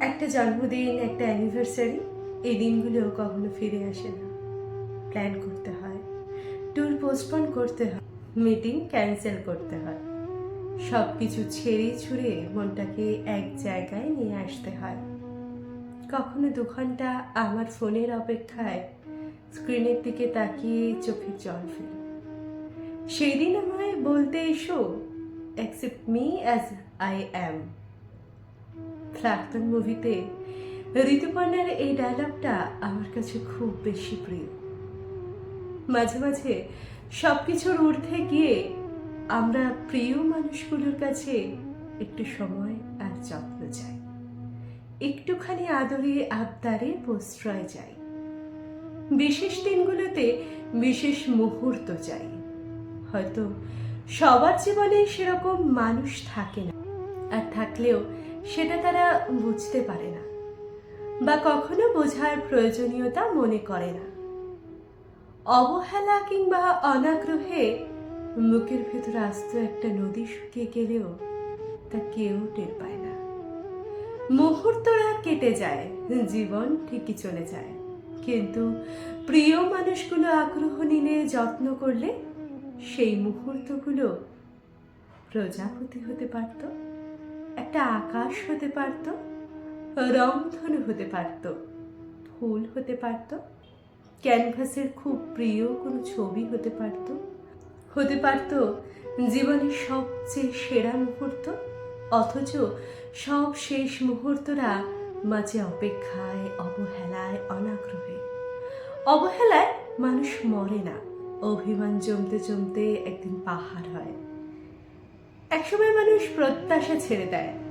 একটা জন্মদিন, একটা অ্যানিভার্সারি এই দিনগুলো কখনো ফিরে আসে না। প্ল্যান করতে হয় ট্যুর পোস্টপোন করতে হয় মিটিং ক্যান্সেল করতে হয়। সব কিছু ছেড়ে ছুড়ে মনটাকে এক জায়গায় নিয়ে আসতে হয়। কখনো দু ঘণ্টা আমার ফোনের অপেক্ষায় স্ক্রিনের দিকে তাকিয়ে চোখের জল ফেলি। সেই দিন আমায় বলতে এসো accept me as I am প্রাক্তন মুভিতে ঋতুপর্ণার এই ডায়লগটা আমার কাছে খুব বেশি প্রিয়। মাঝে মাঝে সব কিছুর ঊর্ধ্বে গিয়ে আমরা প্রিয় মানুষগুলোর কাছে একটু সময় আর যত্ন চাই। একটুখানি আদরে আবদারে প্রশ্রয় চাই। বিশেষ দিনগুলোতে বিশেষ মুহূর্ত চাই। হয়তো সবার জীবনে সেরকম মানুষ থাকে না। আর থাকলেও সেটা তারা বুঝতে পারে না বা কখনো বোঝার প্রয়োজনীয়তা মনে করে না। অবহেলা কিংবা অনাগ্রহে মুখের ভেতর আস্ত একটা নদী শুকিয়ে গেলেও তা কেউ টের পায় না। মুহূর্তরা কেটে যায়, জীবন ঠিকই চলে যায়। কিন্তু প্রিয় মানুষগুলো আগ্রহ নিলে, যত্ন করলে সেই মুহূর্তগুলো প্রজাপতি হতে পারত। একটা আকাশ হতে পারত, রংধনু হতে পারত, ফুল হতে পারত, ক্যানভাসের খুব প্রিয় কোনো ছবি হতে পারত হতে পারত জীবনের সবচেয়ে সেরা মুহূর্ত, অথচ সব শেষ মুহূর্তরা মাঝে অপেক্ষায়, অবহেলায়, অনাগ্রহে। অবহেলায় মানুষ মরে না, অভিমান জমতে জমতে একদিন পাহাড় হয়। একসময় মানুষ প্রত্যাশা ছেড়ে দেয়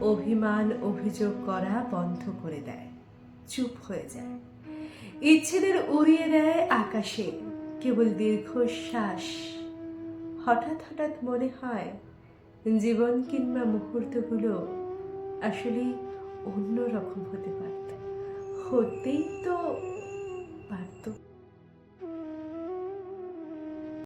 অভিমান অভিযোগ করা বন্ধ করে দেয়। চুপ হয়ে যায়। ইচ্ছেদের উড়িয়ে দেয় আকাশে। কেবল দীর্ঘশ্বাস। হঠাৎ হঠাৎ মনে হয়, জীবন কিংবা মুহূর্তগুলো আসলে অন্যরকম হতে পারত। হতেই তো